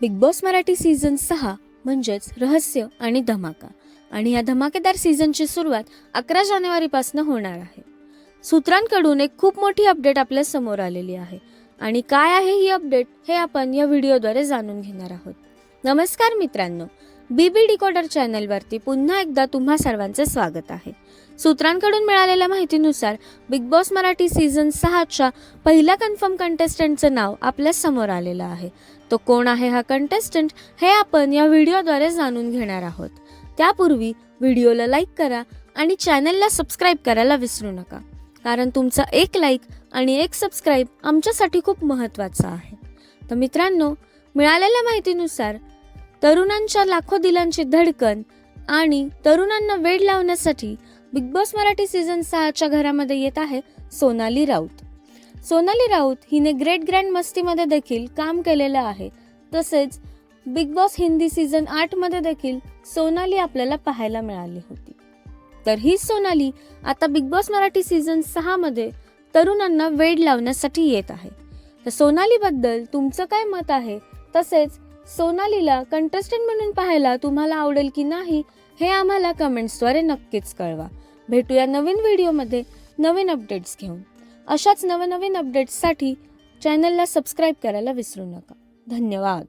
Big boss Marathi season सहा म्हणजेच रहस्य आणि धमाका. आणि या धमाकेदार सीझनची सुरुवात अकरा जानेवारीपासून होणार आहे. सूत्रांकडून एक खूप मोठी अपडेट आपल्यासमोर आलेली आहे. आणि काय आहे ही अपडेट हे आपण या व्हिडिओद्वारे जाणून घेणार आहोत. नमस्कार मित्रांनो. बीबी डिकोडर चॅनलवरती पुन्हा एकदा तुम्हा सर्वांचे स्वागत आहे. सूत्रांकडून मिळालेल्या माहितीनुसार बिग बॉस मराठी सीझन सहाच्या पहिल्या कन्फर्म कंटेस्टंटचं नाव आपल्यासमोर आलेलं आहे. तो कोण आहे हा कंटेस्टंट हे आपण या व्हिडिओद्वारे जाणून घेणार आहोत. त्यापूर्वी व्हिडिओला लाईक करा आणि चॅनलला सबस्क्राईब करायला विसरू नका. कारण तुमचा एक लाईक आणि एक सबस्क्राईब आमच्यासाठी खूप महत्त्वाचा आहे. तर मित्रांनो मिळालेल्या माहितीनुसार तरुणांच्या लाखो दिलांची धडकन आणि तरुणांना वेड लावण्यासाठी बिग बॉस मराठी सीझन सहाच्या घरामध्ये येत आहे सोनाली राऊत. सोनाली राऊत हिने ग्रेट ग्रँड मस्तीमध्ये देखील काम केलेलं आहे. तसेच बिग बॉस हिंदी सीझन आठमध्ये देखील सोनाली आपल्याला पाहायला मिळाली होती. तर ही सोनाली आता बिग बॉस मराठी सीझन सहामध्ये तरुणांना वेड लावण्यासाठी येत आहे. तर सोनालीबद्दल तुमचं काय मत आहे? तसेच सोनालीला कंटेस्टंट म्हणून पाहायला तुम्हाला आवडेल की नाही हे आम्हाला कमेंट्सद्वारे नक्कीच कळवा. भेटूया नवीन व्हिडिओमध्ये नवीन अपडेट्स घेऊन. अशाच नवनवीन अपडेट्ससाठी चॅनलला सबस्क्राईब करायला विसरू नका. धन्यवाद.